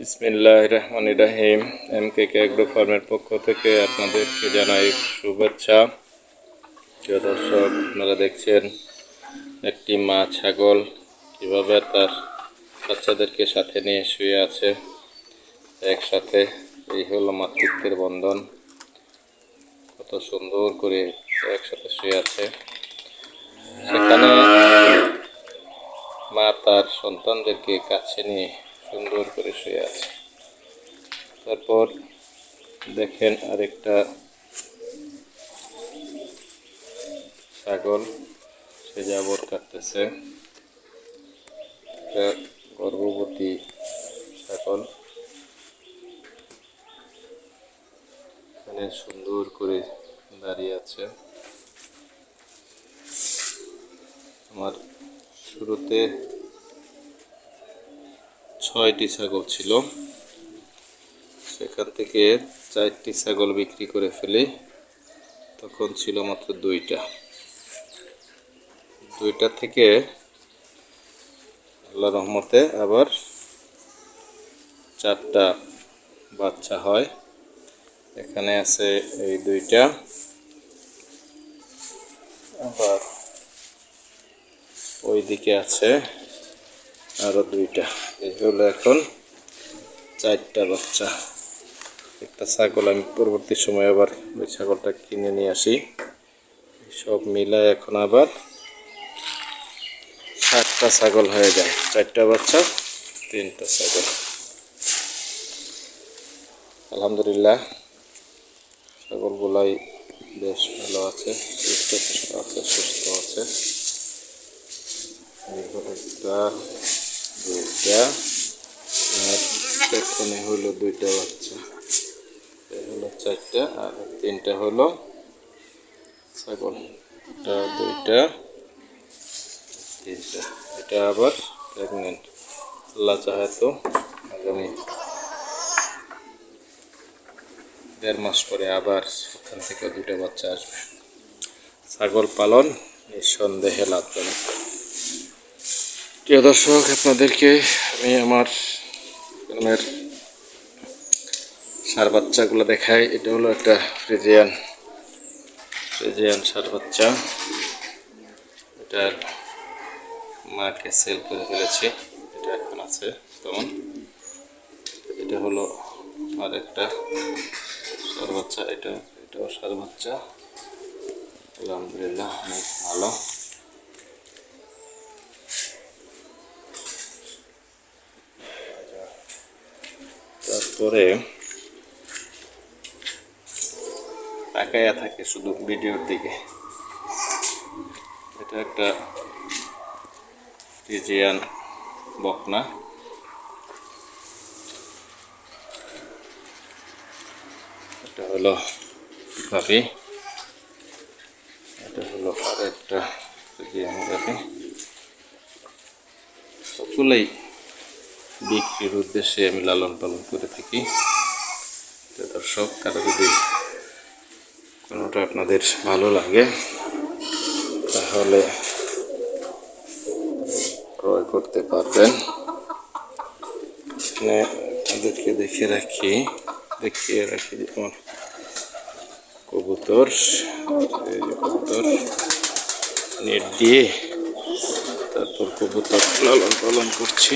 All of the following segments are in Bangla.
বিসমিল্লাহ রহমান রাহিম। এম কে কে অ্যাগ্রো ফার্মের পক্ষ থেকে আপনাদেরকে জানাই শুভেচ্ছা। প্রিয় দর্শক, আপনারা দেখছেন একটি মা ছাগল কীভাবে তার বাচ্চাদেরকে সাথে নিয়ে শুয়ে আছে। একসাথে এই হলো মাতৃত্বের বন্ধন। কত সুন্দর করে একসাথে শুয়ে আছে। সেখানে মা তার সন্তানদেরকে কাছে নিয়ে সুন্দর করে শুয়ে আছে। তারপর দেখেন আরেকটা ছাগল, সে জাবর কাটতেছে। গর্ভবতী ছাগল। এখানে সুন্দর করে দাঁড়িয়ে আছে। আমার শুরুতে ছয়টি ছাগল ছিল। সেখান থেকে চারটি ছাগল বিক্রি করে ফেলি। তখন ছিল মাত্র দুইটা। দুইটা থেকে আল্লাহ রহমতে আবার চারটা বাচ্চা হয়। এখানে আছে এই দুইটা। আবার ওই দিকে আছে আরও দুইটা। এই হলো এখন চারটা বাচ্চা। একটা ছাগল, আমি পরবর্তী সময় আবার ওই ছাগলটা কিনে নিয়ে আসি। সব মিলায় এখন আবার সাতটা ছাগল হয়ে যায়। চারটা বাচ্চা, তিনটা ছাগল। আলহামদুলিল্লাহ, ছাগলগুলাই বেশ ভালো আছে, সুস্থ আছে সুস্থ আছে। হলো একটা আর এখানে হলো দুইটা বাচ্চা। হলো চারটা আর তিনটা হলো ছাগল। এটা দুইটা, তিনটা। এটা আবার প্রেগনেন্ট আল্লাহ চাহে তো আগামী দেড় মাস পরে আবার ওখান থেকে দুটো বাচ্চা আসবে। ছাগল পালন নিঃসন্দেহে লাভজনক। প্রিয় দর্শক, আপনাদেরকে আমি আমার ফার্মের সার বাচ্চাগুলো দেখাই। এটা হলো একটা ফ্রিজিয়ান ফ্রিজিয়ান সার বাচ্চা। এটার মাকে সেল করে ফেলেছি। এটা এখন আছে তেমন। এটা হলো আর একটা সার বাচ্চা। এটা, এটাও সার বাচ্চা। আলহামদুলিল্লাহ, অনেক ভালো। তারপরে তাকাইয়া থাকে শুধু ভিডিওর দিকে। এটা একটা ফ্রিজিয়ান বকনা। এটা হলো গাভি। এটা হলো আর একটা গাভি। সবগুলোই বিক্রির উদ্দেশ্যে আমি লালন পালন করে থাকি। তো দর্শক, কারও যদি কোনোটা আপনাদের ভালো লাগে, তাহলে ক্রয় করতে পারবেন। আপনাদেরকে দেখে রাখি, দেখিয়ে রাখি আমার কবুতর কবুতর, নেট দিয়ে তারপর কবুতর লালন পালন করছি।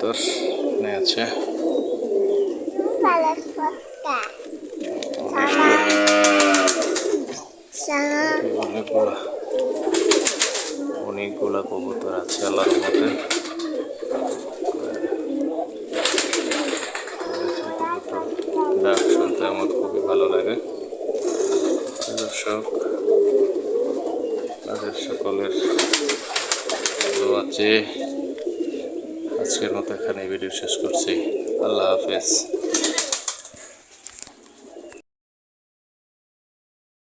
কবুতর এখানে আছে। অনেকগুলা অনেকগুলা কবুতর আছে আল্লাহর মতে ডাক শুনতে আমার খুবই ভালো লাগে। দর্শক তাদের সকলের আছে আজকের মতো এখানে ভিডিও শেষ করছি। আল্লাহ হাফেজ।